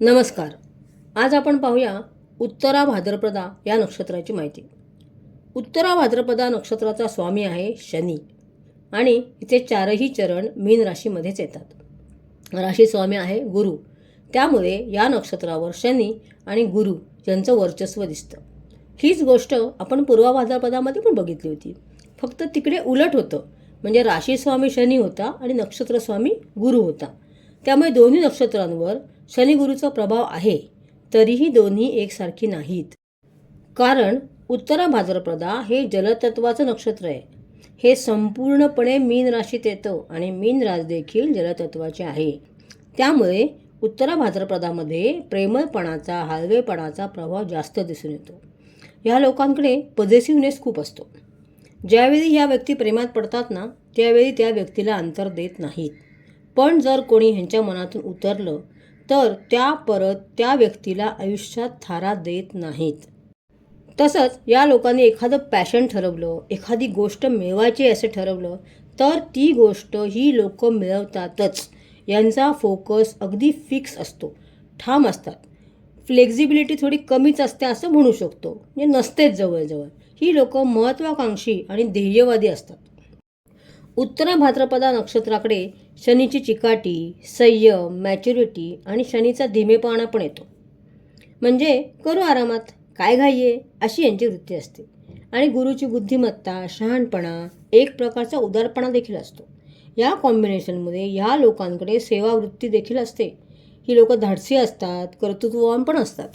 नमस्कार. आज आपण पाहूया उत्तरा भाद्रपदा या नक्षत्राची माहिती. उत्तरा भाद्रपदा नक्षत्राचा स्वामी आहे शनी आणि इथे चारही चरण मीन राशीमध्येच येतात. राशी स्वामी आहे गुरु. त्यामुळे या नक्षत्रावर शनी आणि गुरु यांचं वर्चस्व दिसतं. हीच गोष्ट आपण पूर्वा भाद्रपदामध्ये पण बघितली होती. फक्त तिकडे उलट होतं. म्हणजे राशी स्वामी शनी होता आणि नक्षत्र स्वामी गुरु होता. त्यामुळे दोन्ही नक्षत्रांवर शनिगुरूचा प्रभाव आहे तरीही दोन्ही एकसारखी नाहीत. कारण उत्तरा भाद्रपदा हे जलतत्वाचं नक्षत्र आहे. हे संपूर्णपणे मीन राशीत येतं आणि मीन राज देखील जलतत्वाचे आहे. त्यामुळे उत्तरा भाद्रपदामध्ये प्रेमळपणाचा हालवेपणाचा प्रभाव जास्त दिसून येतो. ह्या लोकांकडे पॉझिटिव्हनेस खूप असतो. ज्यावेळी ह्या व्यक्ती प्रेमात पडतात ना त्यावेळी त्या व्यक्तीला अंतर देत नाहीत. पण जर कोणी ह्यांच्या मनातून उतरलं तर त्या परत त्या व्यक्तीला आयुष्यात थारा देत नाहीत. तसंच या लोकांनी एखादं पॅशन ठरवलं एखादी गोष्ट मिळवायची असं ठरवलं तर ती गोष्ट ही लोक मिळवतातच. यांचा फोकस अगदी फिक्स असतो ठाम असतात. फ्लेक्झिबिलिटी थोडी कमीच असते असं म्हणू शकतो म्हणजे नसतेच जवळजवळ. ही लोक महत्त्वाकांक्षी आणि ध्येयवादी असतात. उत्तरा भाद्रपदा नक्षत्राकडे शनीची चिकाटी संयम मॅच्युरिटी आणि शनीचा धीमेपणा पण येतो. म्हणजे करू आरामात काय घाईये अशी यांची वृत्ती असते. आणि गुरुची बुद्धिमत्ता शहाणपणा एक प्रकारचा उदारपणा देखील असतो. या कॉम्बिनेशनमध्ये ह्या लोकांकडे सेवावृत्ती देखील असते. ही लोकं धाडसी असतात कर्तृत्ववान पण असतात.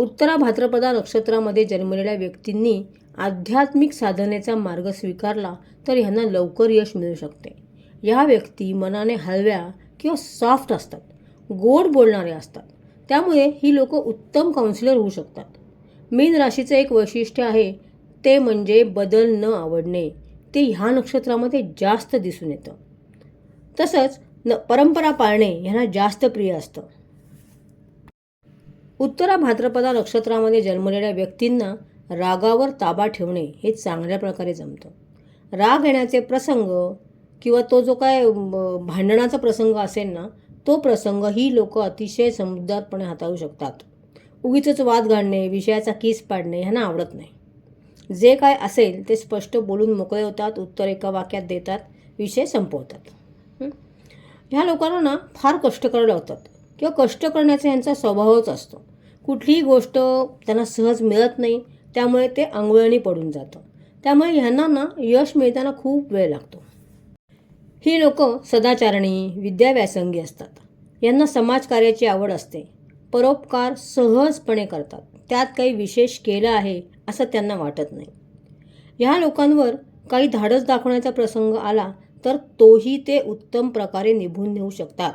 उत्तरा भाद्रपदा नक्षत्रामध्ये जन्मलेल्या व्यक्तींनी आध्यात्मिक साधनेचा मार्ग स्वीकारला तर ह्यांना लवकर यश मिळू शकते. या व्यक्ती मनाने हलव्या किंवा सॉफ्ट असतात गोड बोलणारे असतात. त्यामुळे ही लोक उत्तम काउन्सिलर होऊ शकतात. मीन राशीचं एक वैशिष्ट्य आहे ते म्हणजे बदल न आवडणे. ते ह्या नक्षत्रामध्ये जास्त दिसून येतं. तसंच न परंपरा पाळणे ह्यांना जास्त प्रिय असतं. उत्तरा भाद्रपदा नक्षत्रामध्ये जन्मलेल्या व्यक्तींना रागावर ताबा ठेवणे हे चांगल्या प्रकारे जमतं. राग येण्याचे प्रसंग किंवा तो जो काय भांडणाचा प्रसंग असेल ना तो प्रसंग ही लोक अतिशय समजदारपणे हाताळू शकतात. उगीच वाद घालणे विषयाचा किस पाडणे ह्यांना आवडत नाही. जे काय असेल ते स्पष्ट बोलून मोकळे होतात उत्तर एका वाक्यात देतात विषय संपवतात. ह्या लोकांना ना फार कष्ट करायला होतात किंवा कष्ट करण्याचा यांचा स्वभावच असतो. कुठलीही गोष्ट त्यांना सहज मिळत नाही त्यामुळे ते आंघोळणी पडून जातं. त्यामुळे ह्यांना ना यश मिळताना खूप वेळ लागतो. ही लोक सदाचारणी विद्याव्यासंगी असतात. यांना समाजकार्याची आवड असते. परोपकार सहजपणे करतात. त्यात काही विशेष केलं आहे असं त्यांना वाटत नाही. ह्या लोकांवर काही धाडस दाखवण्याचा प्रसंग आला तर तोही ते उत्तम प्रकारे निभून नेऊ शकतात.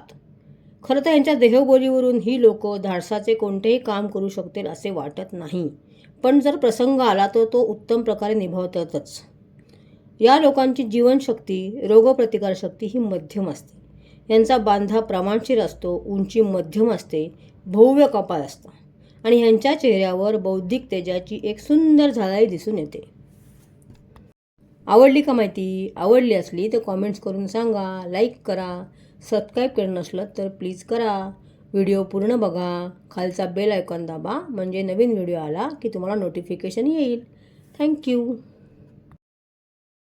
खरं तर यांच्या देहबोलीवरून ही लोक धाडसाचे कोणतेही काम करू शकतील असे वाटत नाही. पण जर प्रसंग आला तर तो उत्तम प्रकारे निभावतातच. या लोकांची जीवनशक्ती रोगप्रतिकारशक्ती ही मध्यम असते. यांचा बांधा प्रमाणशीर असतो उंची मध्यम असते भव्य कपाळ असतं आणि ह्यांच्या चेहऱ्यावर बौद्धिक तेजाची एक सुंदर झालाई दिसून येते. आवडली का माहिती? आवडली असली तर कॉमेंट्स करून सांगा लाईक करा सबस्क्राईब केलं नसलं तर प्लीज करा. व्हिडिओ पूर्ण बघा. खालचा बेल आयकॉन दाबा. म्हणजे नवीन व्हिडिओ आला की तुम्हाला नोटिफिकेशन येईल. थँक्यू